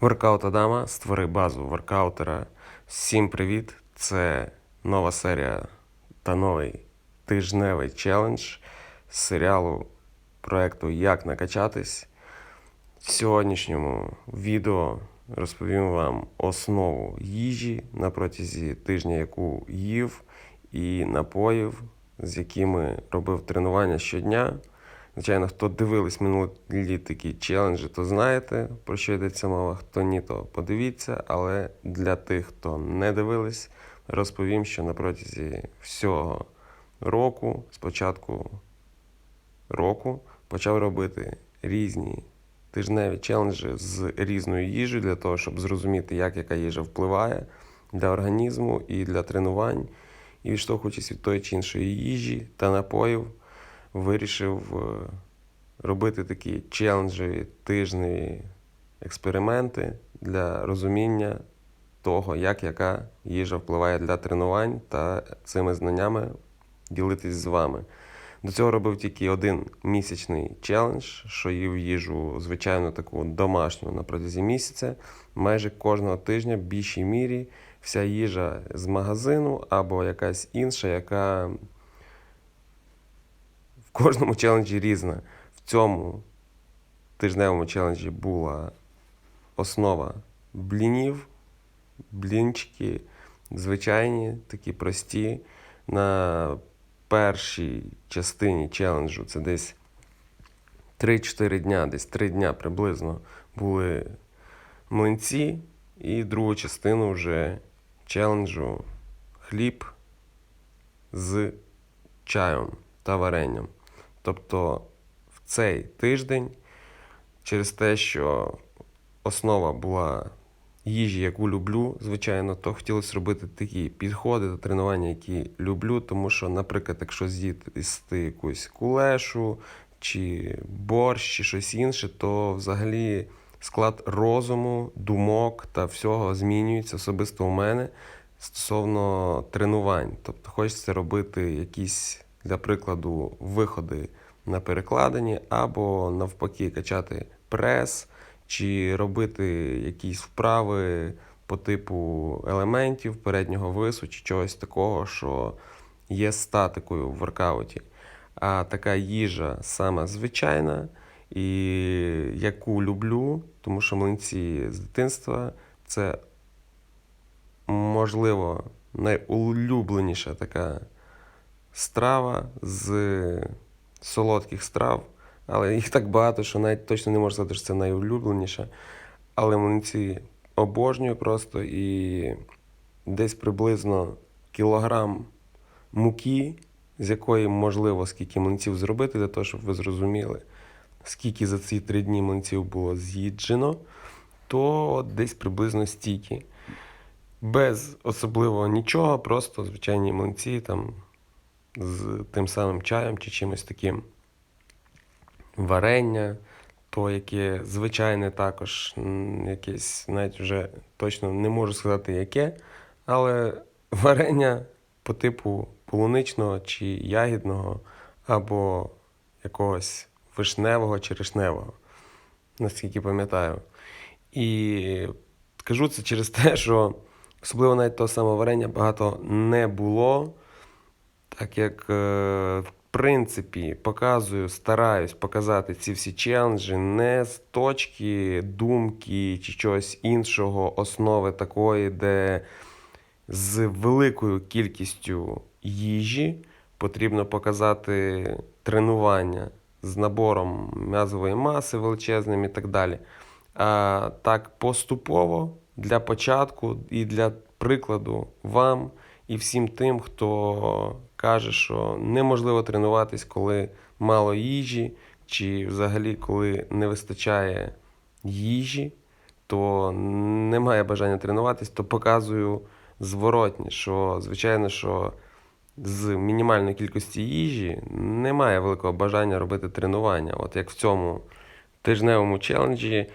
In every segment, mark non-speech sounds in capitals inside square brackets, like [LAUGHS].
Воркаут Адама створи базу воркаутера. Всім привіт! Це нова серія та новий тижневий челендж з серіалу проекту Як накачатись. В сьогоднішньому відео розповім вам основу їжі на протязі тижня, яку їв, і напоїв, з якими робив тренування щодня. Звичайно, хто дивились минулі такі челенджі, то знаєте, про що йдеться мова. Хто ні, то подивіться. Але для тих, хто не дивились, розповім, що на протязі всього року, спочатку року, почав робити різні тижневі челенджі з різною їжею для того, щоб зрозуміти, як яка їжа впливає для організму і для тренувань. І відштовхуючись від тої чи іншої їжі та напоїв, вирішив е, робити такі челенджеві тижневі експерименти для розуміння того, як яка їжа впливає для тренувань та цими знаннями ділитись з вами. До цього робив тільки один місячний челендж, що їв їжу звичайно таку домашню на протязі місяця. Майже кожного тижня в більшій мірі вся їжа з магазину або якась інша, яка кожному челенджі різна. В цьому тижневому челенджі була основа блінів, блінчики, звичайні, такі прості. На першій частині челенджу це десь 3-4 дня, десь 3 дня приблизно були млинці, і другу частину вже челенджу хліб з чаєм та варенням. Тобто в цей тиждень, через те, що основа була їжі, яку люблю, звичайно, то хотілося робити такі підходи та тренування, які люблю. Тому що, наприклад, якщо з'їсти якусь кулешу чи борщ, чи щось інше, то взагалі склад розуму, думок та всього змінюється особисто у мене стосовно тренувань. Тобто хочеться робити якісь, для прикладу, виходи на перекладині, або навпаки качати прес, чи робити якісь вправи по типу елементів переднього вису, чи чогось такого, що є статикою в воркауті. А така їжа саме звичайна, і яку люблю, тому що млинці з дитинства це можливо найулюбленіша така страва з солодких страв. Але їх так багато, що навіть точно не можу сказати, що це найулюбленіша. Але млинці обожнюю просто і десь приблизно кілограм муки, з якої можливо скільки млинців зробити, для того, щоб ви зрозуміли, скільки за ці три дні млинців було з'їджено, то десь приблизно стільки. Без особливого нічого, просто звичайні млинці там з тим самим чаєм чи чимось таким. Варення, то яке звичайне також, якесь навіть вже точно не можу сказати яке, але [LAUGHS] варення по типу полуничного чи ягідного, або якогось вишневого чи ришневого, наскільки пам'ятаю. І кажу це через те, що особливо навіть того самого варення багато не було, так як, е, в принципі, показую, стараюсь показати ці всі челенджі не з точки думки чи чогось іншого, основи такої, де з великою кількістю їжі потрібно показати тренування з набором м'язової маси величезним і так далі. А так поступово для початку і для прикладу вам і всім тим, хто каже, що неможливо тренуватись, коли мало їжі, чи взагалі коли не вистачає їжі, то немає бажання тренуватись, то показую зворотні, що звичайно, що з мінімальної кількості їжі немає великого бажання робити тренування. От як в цьому тижневому челенджі,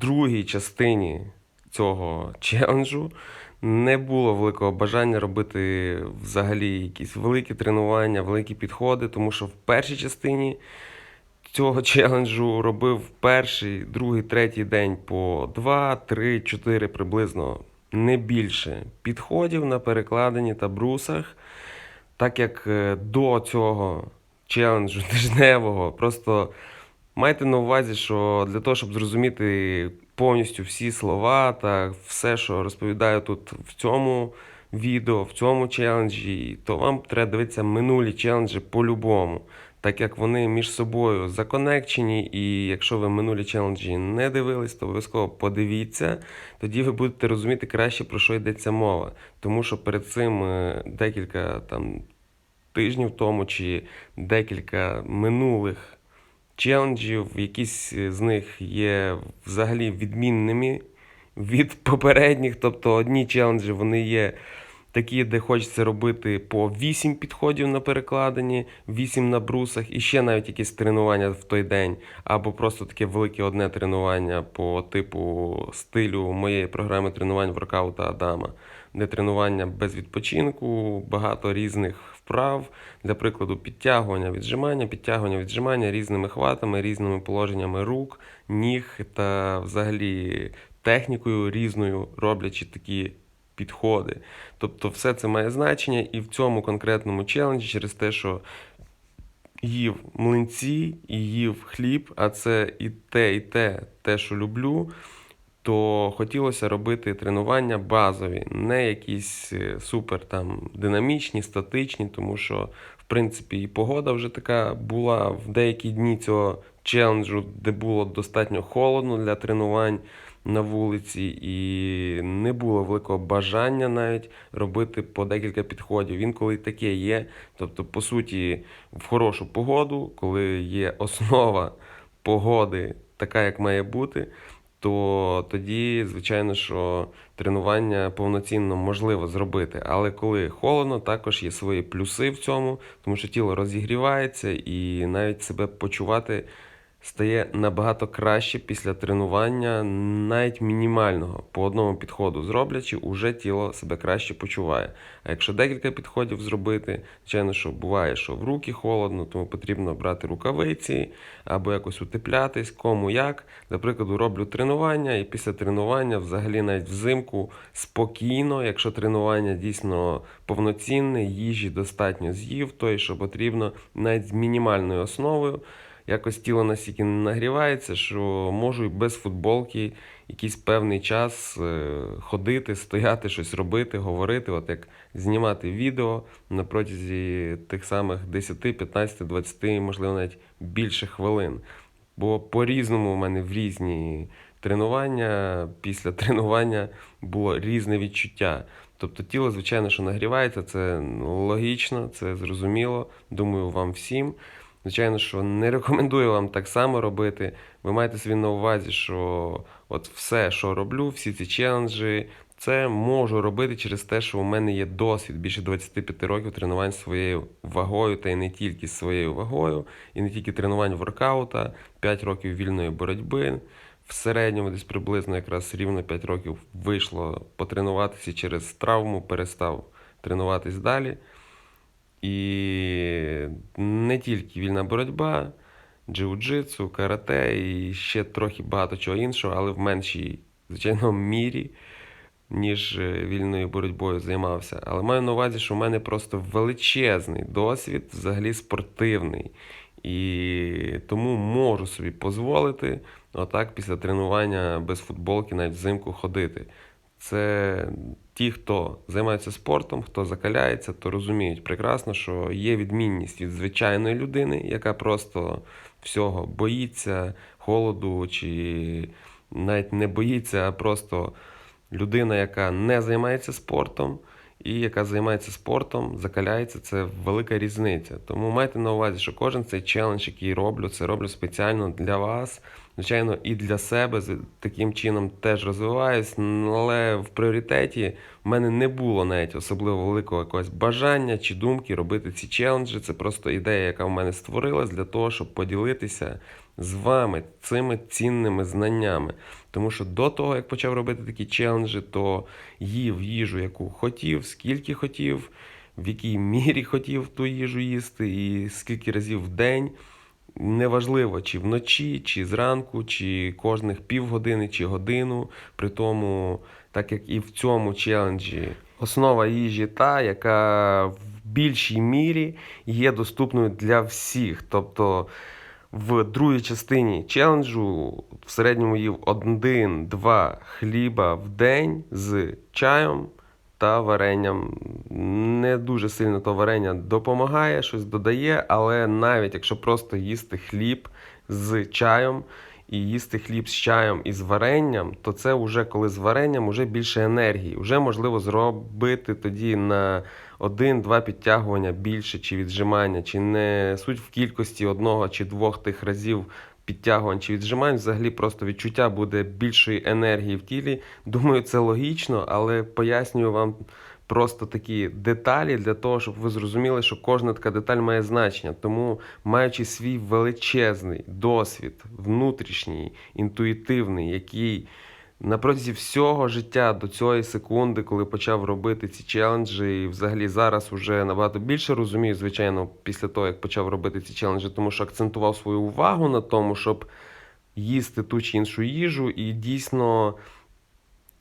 другій частині цього [LAUGHS] челенджу не було великого бажання робити взагалі якісь великі тренування, великі підходи, тому що в першій частині цього челенджу робив перший, другий, третій день по 2, 3, 4 приблизно не більше підходів на перекладині та брусах, так як е, до цього челенджу [LAUGHS] тижневого просто майте на увазі, що для того, щоб зрозуміти повністю всі слова та все, що розповідаю тут в цьому відео, в цьому челенджі, то вам треба дивитися минулі челенджі по-любому, так як вони між собою законекчені, і якщо ви минулі челенджі не дивились, то обов'язково подивіться, тоді ви будете розуміти краще, про що йдеться мова. Тому що перед цим е, декілька там тижнів тому чи декілька минулих челенджів, якісь з них є взагалі відмінними від [LAUGHS] попередніх. Тобто одні челенджі вони є такі, де хочеться робити по 8 підходів на перекладині, 8 на брусах, і ще навіть якісь тренування в той день, або просто таке велике одне тренування по типу стилю моєї програми тренувань воркаута Адама, де тренування без відпочинку, багато різних вправ, для прикладу, підтягування, віджимання, підтягування, віджимання різними хватами, різними положеннями рук, ніг та взагалі технікою різною роблячи такі підходи. Тобто, все це має значення, і в цьому конкретному челенджі через те, що їв млинці і їв хліб, а це і те, і те, те, що люблю. То хотілося робити тренування базові, не якісь е, супер там динамічні, статичні, тому що, в принципі, і погода вже така була в деякі дні цього челенджу, де було достатньо холодно для тренувань на вулиці, і не було великого бажання навіть робити по декілька підходів. Інколи таке є. Тобто, по суті, в хорошу погоду, коли є основа погоди, така, як має бути. То тоді, звичайно, що тренування повноцінно можливо зробити. Але коли холодно, також є свої плюси в цьому, тому що тіло розігрівається і навіть себе почувати стає набагато краще після тренування, навіть мінімального по одному підходу зроблячи, уже тіло себе краще почуває. А якщо декілька підходів зробити, звичайно, що буває, що в руки холодно, тому потрібно брати рукавиці або якось утеплятись, кому як. Для прикладу, роблю тренування, і після тренування, взагалі, навіть взимку спокійно, якщо тренування дійсно повноцінне, їжі достатньо з'їв, той, що потрібно, навіть з мінімальною основою якось тіло настільки нагрівається, що можу без футболки якийсь певний час е, ходити, стояти, щось робити, говорити, от як знімати відео на протязі тих самих 10, 15, 20, можливо, навіть більше хвилин. Бо по-різному в мене в різні тренування, після [LAUGHS] тренування було різне відчуття. Тобто тіло, звичайно, що нагрівається, це логічно, це зрозуміло. Думаю, вам всім. Звичайно, що не рекомендую вам так само робити. Ви маєте собі на увазі, що от все, що роблю, всі ці челенджі, це можу робити через те, що у мене є досвід більше 25 років тренувань своєю вагою, та й не тільки своєю вагою, і не тільки тренувань воркаута, 5 років вільної боротьби. В середньому десь приблизно якраз рівно 5 років вийшло потренуватися через травму, перестав тренуватись далі. І не тільки вільна боротьба, джиу-джитсу, карате і ще трохи багато чого іншого, але в меншій, звичайно, мірі, ніж е, вільною боротьбою займався. Але маю на увазі, що в мене просто величезний досвід, взагалі спортивний. І тому можу собі дозволити отак після тренування без футболки навіть взимку ходити. Це ті, хто займається спортом, хто закаляється, то розуміють прекрасно, що є відмінність від звичайної людини, яка просто всього боїться холоду, чи навіть не боїться, а просто людина, яка не займається спортом. І яка займається спортом, закаляється, це велика різниця. Тому майте на увазі, що кожен цей челендж, який роблю, це роблю спеціально для вас звичайно, і для себе таким чином теж розвиваюсь, але в пріоритеті в мене не було навіть особливо великого якогось бажання чи думки робити ці челенджі. Це просто ідея, яка в мене створилась для того, щоб поділитися з вами цими цінними знаннями. Тому що до того, як почав робити такі челенджі, то їв їжу, яку хотів, скільки хотів, в якій мірі хотів ту їжу їсти, і скільки разів в день Неважливо, чи вночі, чи зранку, чи кожних півгодини, чи годину. При тому, так як і в цьому челенджі, основа їжі та, яка в більшій мірі є доступною для всіх. Тобто в другій частині челенджу в середньому їв один-два хліба в день з чаєм та варенням. Не дуже сильно то варення допомагає, щось додає, але навіть якщо просто їсти хліб з чаєм і їсти хліб з чаєм і з варенням, то це вже коли з варенням вже більше енергії. Вже можливо зробити тоді на один-два підтягування більше чи віджимання, чи не суть в кількості одного чи двох тих разів підтягувань чи віджимань, взагалі просто відчуття буде більшої енергії в тілі. Думаю, це логічно, але пояснюю вам просто такі деталі для того, щоб ви зрозуміли, що кожна така деталь має значення. Тому, маючи свій величезний досвід, внутрішній, інтуїтивний, який на протязі всього життя до цієї секунди, коли почав робити ці челенджі, і взагалі зараз вже набагато більше розумію, звичайно, після того, як почав робити ці челенджі, тому що акцентував свою увагу на тому, щоб їсти ту чи іншу їжу, і дійсно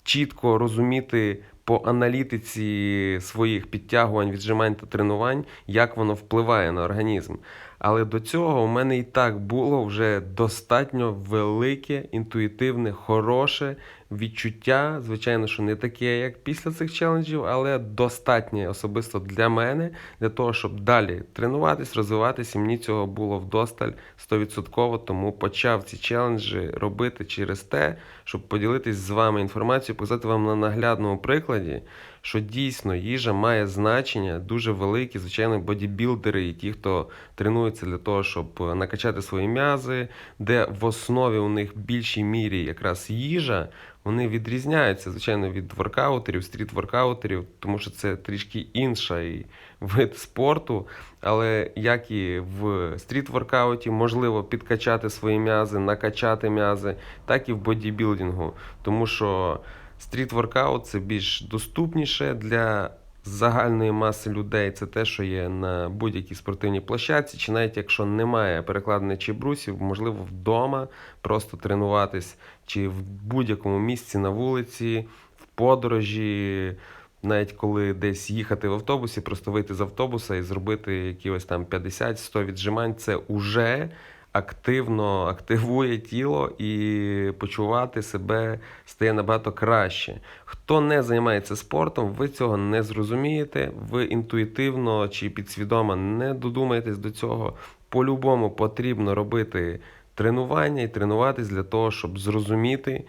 чітко розуміти по аналітиці своїх підтягувань, віджимань та тренувань, як воно впливає на організм. Але до цього у мене і так було вже достатньо велике, інтуїтивне, хороше відчуття. Звичайно, що не таке, як після цих челенджів, але достатнє особисто для мене, для того, щоб далі тренуватись, розвиватися. І мені цього було вдосталь 100%, тому почав ці челенджі робити через те, щоб поділитись з вами інформацією, показати вам на наглядному прикладі, що дійсно їжа має значення дуже велике, звичайно, бодібілдери і ті, хто тренується для того, щоб накачати свої м'язи, де в основі у них в більшій мірі якраз їжа. Вони відрізняються, звичайно, від воркаутерів, стріт-воркаутерів, тому що це трішки інший [LAUGHS] вид спорту. Але як і в стріт-воркауті можливо підкачати свої м'язи, накачати м'язи, так і в бодібілдингу. Тому що стріт-воркаут це більш доступніше для загальної маси людей. Це те, що є на будь-якій спортивній площадці, чи навіть якщо немає перекладини чи брусів, можливо, вдома просто тренуватись, чи в будь-якому місці на вулиці, в подорожі. Навіть коли десь їхати в автобусі, просто вийти з автобуса і зробити якихось там 50-100 віджимань, це вже активно активує тіло і почувати себе стає набагато краще. Хто не займається спортом, ви цього не зрозумієте, ви інтуїтивно чи підсвідомо не додумаєтесь до цього. По-любому потрібно робити тренування і тренуватись для того, щоб зрозуміти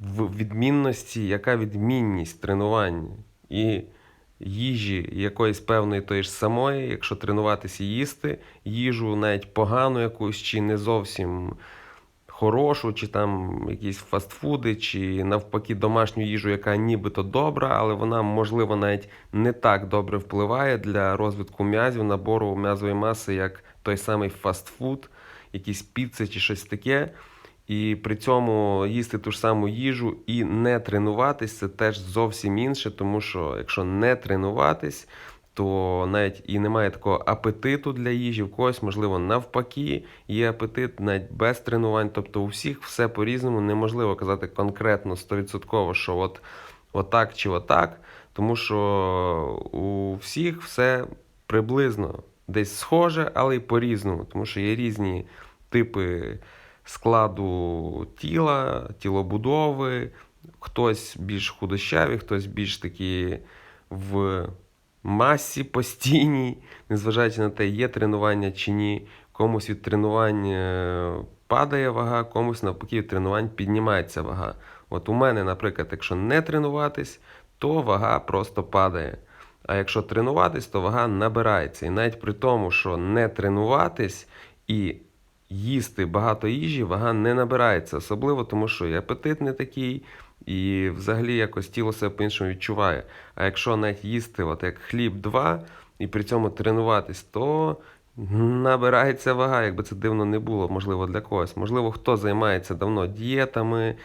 в відмінності, яка відмінність тренувань і їжі якоїсь певної тої ж самої, якщо тренуватися їсти їжу, навіть погану якусь, чи не зовсім хорошу, чи там якісь фастфуди, чи навпаки домашню їжу, яка нібито добра, але вона, можливо, навіть не так добре впливає для розвитку м'язів, набору м'язової маси, як той самий фастфуд, якісь піци чи щось таке. І при цьому їсти ту ж саму їжу і не тренуватись це теж зовсім інше, тому що якщо не тренуватись, то навіть і немає такого апетиту для їжі, в когось, можливо, навпаки, є апетит навіть без тренувань. Тобто у всіх все по-різному неможливо казати конкретно 100%, що от отак чи отак, тому що у всіх все приблизно десь схоже, але й по-різному, тому що є різні типи складу тіла, тілобудови, хтось більш худощавий, хтось більш такі в масі постійній, незважаючи на те, є тренування чи ні. Комусь від тренувань е, падає вага, комусь навпаки від тренувань піднімається вага. От у мене, наприклад, якщо не тренуватись, то вага просто падає. А якщо тренуватись, то вага набирається. І навіть при тому, що не тренуватись і їсти багато їжі, вага не набирається, особливо тому, що і апетит не такий, і взагалі якось тіло себе по-іншому відчуває. А якщо навіть їсти от як хліб 2 і при цьому тренуватись, то набирається вага, якби це дивно не було, можливо, для когось. Можливо, хто займається давно дієтами,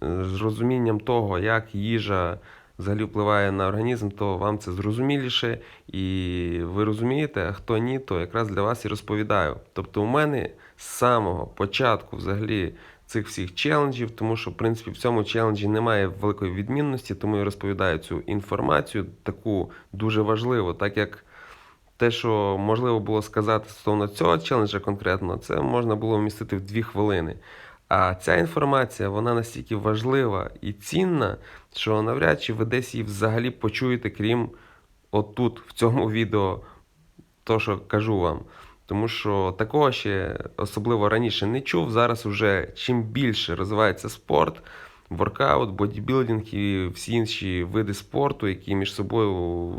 з розумінням того, як їжа взагалі впливає на організм, то вам це зрозуміліше, і ви розумієте, а хто ні, то якраз для вас і розповідаю. Тобто, у мене з самого початку взагалі цих всіх челенджів, тому що в принципі в цьому челенджі немає великої відмінності, тому я розповідаю цю інформацію, таку дуже важливу, так як. Те, що можливо було сказати стосовно цього челенджа конкретно, це можна було вмістити в дві хвилини. А ця інформація вона настільки важлива і цінна, що навряд чи ви десь її взагалі почуєте, крім отут, в цьому відео, то, що кажу вам. Тому що такого ще особливо раніше не чув. Зараз уже чим більше розвивається спорт, воркаут, бодібілдинг і всі інші види спорту, які між собою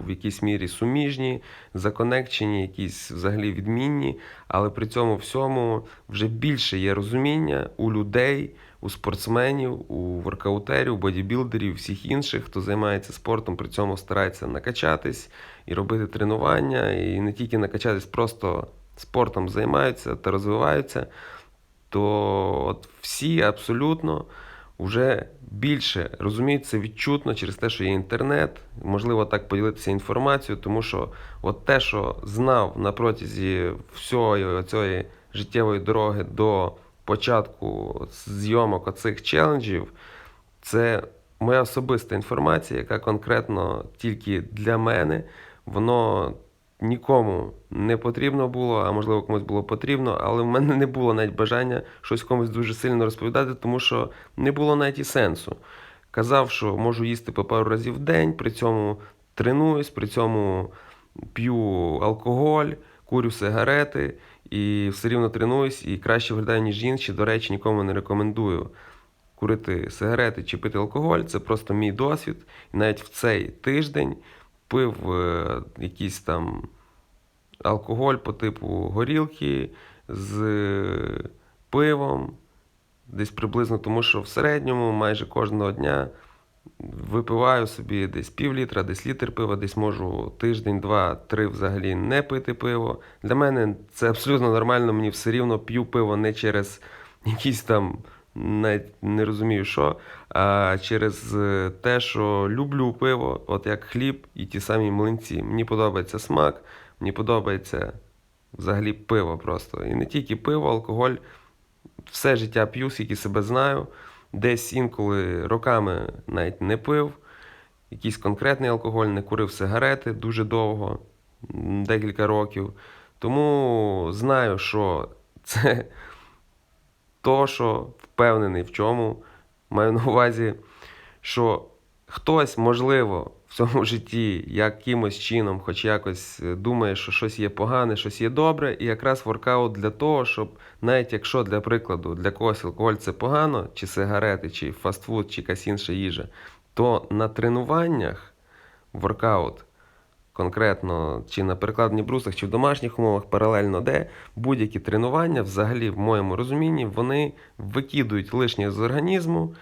в якійсь мірі суміжні, законекчені, якісь взагалі відмінні, але при цьому всьому вже більше є розуміння у людей, у спортсменів, у воркаутерів, бодібілдерів, всіх інших, хто займається спортом, при цьому старається накачатись і робити тренування, і не тільки накачатись, просто спортом займаються та розвиваються, то от всі абсолютно вже більше розуміють це відчутно через те, що є інтернет, можливо так поділитися інформацією, тому що от те, що знав на протязі всієї цієї життєвої дороги до початку зйомок оцих челенджів, це моя особиста інформація, яка конкретно тільки для мене, воно нікому не потрібно було, а можливо комусь було потрібно, але в мене не було навіть бажання щось комусь дуже сильно розповідати, тому що не було навіть і сенсу. Казав, що можу їсти по пару разів в день, при цьому тренуюсь, при цьому п'ю алкоголь, курю сигарети і все рівно тренуюсь і краще виглядаю, ніж інші. До речі, нікому не рекомендую курити сигарети чи пити алкоголь. Це просто мій досвід. І навіть в цей тиждень пив е, якийсь там алкоголь по типу горілки з пивом, десь приблизно, тому що в середньому майже кожного дня випиваю собі десь пів літра, десь літр пива, десь можу тиждень, два, три взагалі не пити пиво. Для мене це абсолютно нормально, мені все рівно п'ю пиво не через якісь там. Навіть не розумію, що, а через е, те, що люблю пиво, от як хліб і ті самі млинці. Мені подобається смак, мені подобається взагалі пиво просто. І не тільки пиво, алкоголь. Все життя п'ю, скільки себе знаю. Десь інколи роками навіть не пив, якийсь конкретний алкоголь, не курив сигарети дуже довго, декілька років. Тому знаю, що це [LAUGHS] то, що впевнений в чому, маю на увазі, що хтось, можливо, в цьому [LAUGHS] житті якимось чином, хоч якось е, думає, що щось є погане, щось є добре, і якраз воркаут для того, щоб навіть якщо для прикладу для когось алкоголь це погано, чи сигарети, чи фастфуд, чи якась інша їжа, то на тренуваннях воркаут конкретно чи на перекладних брусах, чи в домашніх умовах паралельно, де будь-які тренування, взагалі, в моєму розумінні, вони викидують лишнє з організму.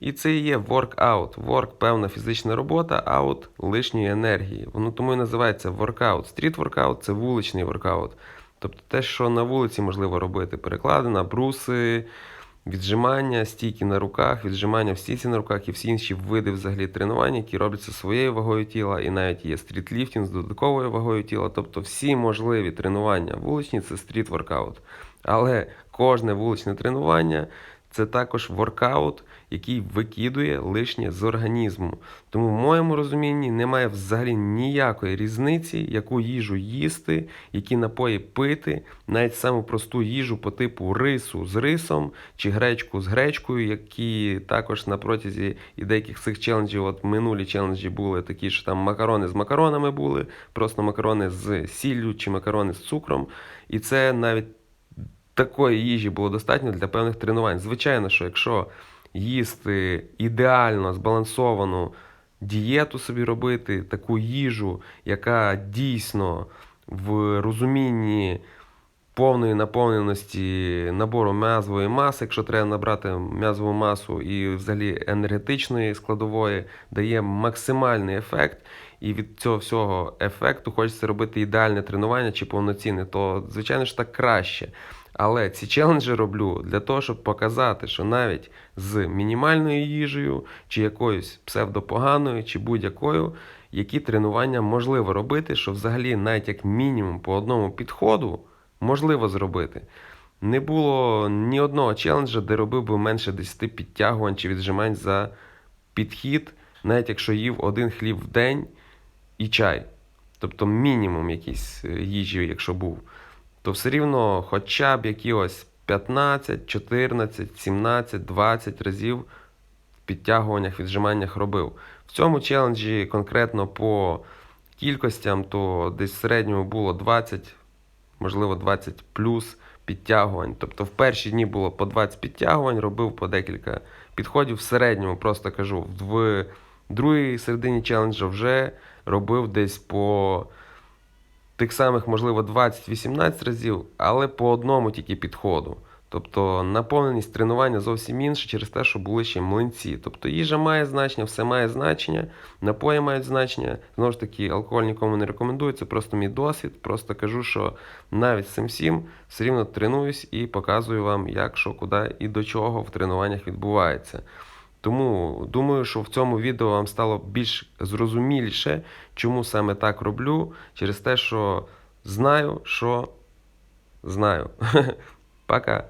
І це є workout. Work – певна фізична робота, out – лишньої енергії. Воно тому і називається workout. Стріт воркаут це вуличний воркаут. Тобто те, що на вулиці можливо робити, перекладина, бруси, віджимання, стійки на руках, віджимання в стійці на руках і всі інші види взагалі тренувань, які робляться своєю вагою тіла, і навіть є стрітліфтінг з додатковою вагою тіла. Тобто всі можливі тренування вуличні це стріт воркаут. Але кожне вуличне тренування це також воркаут, який викидує лишнє з організму. Тому в моєму розумінні немає взагалі ніякої різниці, яку їжу їсти, які напої пити, навіть саму просту їжу по типу рису з рисом чи гречку з гречкою, які також на протязі і деяких цих челенджів, от минулі челенджі були такі, що там макарони з макаронами були, просто макарони з сіллю чи макарони з цукром. І це навіть такої їжі було достатньо для певних тренувань. Звичайно, що якщо їсти ідеально збалансовану дієту собі робити, таку їжу, яка дійсно в розумінні повної наповненості набору м'язової маси, якщо треба набрати м'язову масу і взагалі енергетичної складової, дає максимальний ефект. І від цього всього ефекту хочеться робити ідеальне тренування чи повноцінне, то звичайно ж так краще. Але ці челенджі роблю для того, щоб показати, що навіть з мінімальною їжею, чи якоюсь псевдопоганою, чи будь-якою, які тренування можливо робити, що взагалі навіть як мінімум по одному підходу можливо зробити. Не було ні одного челенджа, де робив би менше 10 підтягувань чи віджимань за підхід, навіть якщо їв один хліб в день і чай. Тобто мінімум якийсь е, їжі, якщо був, то все рівно хоча б якихось 15, 14, 17, 20 разів в підтягуваннях, віджиманнях робив. В цьому челенджі конкретно по кількостям, то десь в середньому було 20, можливо 20 плюс підтягувань. Тобто в перші дні було по 20 підтягувань, робив по декілька підходів. В середньому, просто кажу, в другій середині челенджа вже робив десь по тих самих, можливо, 20-18 разів, але по одному тільки підходу. Тобто наповненість тренування зовсім інша через те, що були ще млинці. Тобто їжа має значення, все має значення, напої мають значення. Знову ж таки, алкоголь нікому не рекомендую, це просто мій досвід. Просто кажу, що навіть з цим всім все рівно тренуюсь і показую вам, як, що, куди і до чого в тренуваннях відбувається. Тому думаю, що в цьому відео вам стало більш зрозуміліше, чому саме так роблю, через те, що знаю, що знаю. [LAUGHS] Пока.